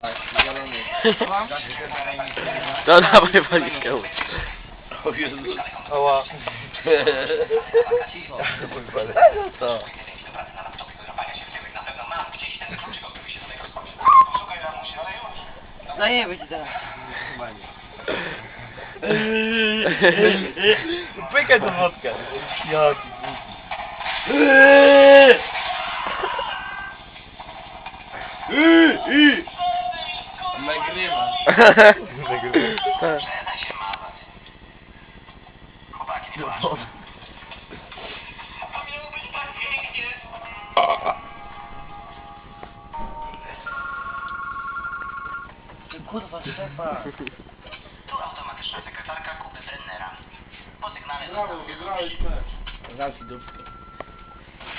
Tak. No dawaj walizkę. O Jezu. Ała. To. Zajebę ci teraz. Pykaj tą wodkę. Jaki Nagrywa. Tak. Kurwa, Stefan. Tu automatyczna sekretarka Kuby Brennera. Po sygnale mecz. Zamknij dupkę.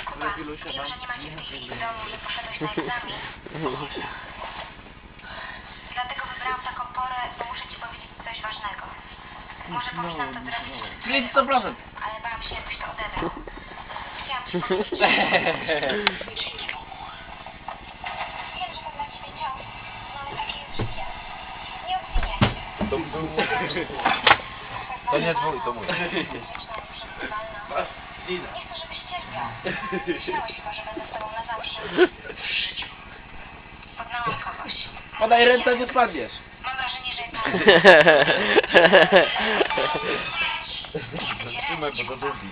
Kuba, wiem, że nie macie psychiki w domu, że poszedłeś na egzamin. Może powinnam to zrobić przed Czyli 100%. ale bałam się, jakbyś to odebrał. Chciałam ci powiedzieć, wiem, że to dla ciebie cios, no ale takie jest życie. Nie obwiniaj się. To nie twój, to mój. Ina. Nie chcę, żebyś cierpiał. Myślałeś chyba, że będę z tobą na zawsze. Poznałam kogoś. Podaj ręce, nie spadniesz. Zatrzymaj, bo to drugi.